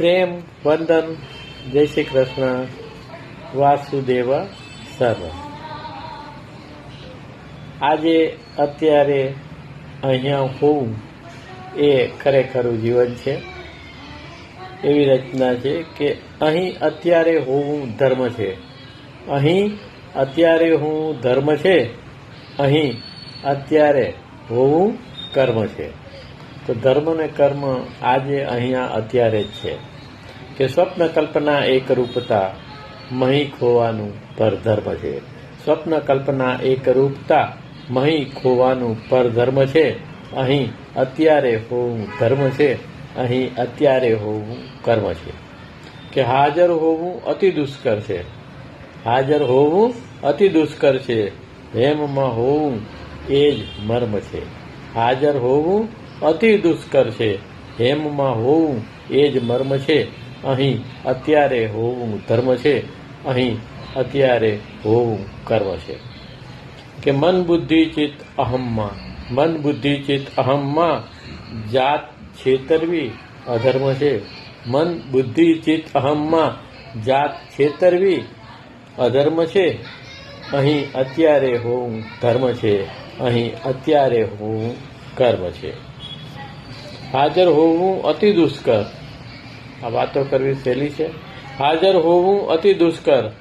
પ્રેમ, વંદન, જય શ્રી કૃષ્ણ, વાસુદેવ, સર્વ. આજે અત્યારે અહીંયા હોવું એ ખરેખરું જીવન છે. એવી રચના છે કે અહીં અત્યારે હોવું ધર્મ છે. અહીં અત્યારે હું ધર્મ છે. અહીં અત્યારે હોવું કર્મ છે. તો ધર્મ ને કર્મ આજે અહીંયા અત્યારે જ છે. કે સ્વપ્ન કલ્પના એક રૂપતા મહી ખોવાનું પરધર્મ છે. સ્વપ્ન કલ્પના એક રૂપતા મહી ખોવાનું પરધર્મ છે. અહીં અત્યારે હોવું ધર્મ છે. અહીં અત્યારે હોવું કર્મ છે. કે હાજર હોવું અતિ દુષ્કર છે. હાજર હોવું અતિ દુષ્કર છે. હેમમાં હોવું એ જ મર્મ છે. હાજર હોવું અતિ દુષ્કર છે. હેમમાં હોવું એ જ મર્મ છે. અહીં અત્યારે હોવું ધર્મ છે. અહીં અત્યારે હોવું કર્મ છે. કે મન બુદ્ધિ ચિત્ત અહમમાં મન બુદ્ધિ ચિત્ત અહમમાં જાત છેતરવી અધર્મ છે. મન બુદ્ધિ ચિત્ત અહમમાં જાત છેતરવી અધર્મ છે. અહીં અત્યારે હોવું ધર્મ છે. અહીં અત્યારે હોવું કર્મ છે. હાજર હોવું અતિ દુષ્કર. આ વાતો કરવી સહેલી છે. હાજર હોવું અતિ દુષ્કર.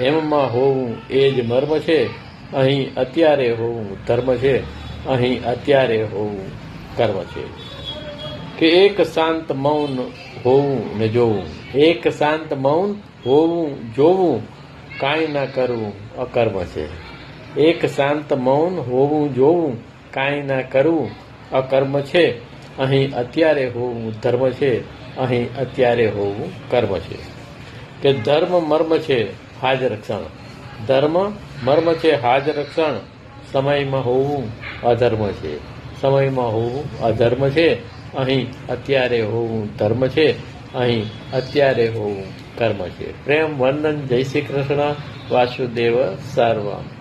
હેમમાં હોવું એ જ મર્મ છે. અહીં અત્યારે હોવું ધર્મ છે. અહીં અત્યારે હોવું કર્મ છે. કે એક શાંત મૌન હોવું ને જોવું. એક શાંત મૌન હોવું જોવું કાંઈ ના કરવું અકર્મ છે. એક શાંત મૌન હોવું જોવું કાંઈ ના કરવું અકર્મ છે. અહીં અત્યારે હોવું ધર્મ છે, અહીં અત્યારે હોવું કર્મ છે. કે ધર્મ, મર્મ છે, હાજ રક્ષણ. ધર્મ, મર્મ છે, હાજ રક્ષણ. સમયમાં હોવું અધર્મ છે. સમયમાં હોવું અધર્મ છે. અહીં અત્યારે હોવું ધર્મ છે. અહીં અત્યારે હોવું કર્મ છે. પ્રેમ, વંદન, જય શ્રી કૃષ્ણ. વાસુદેવ સર્વમ.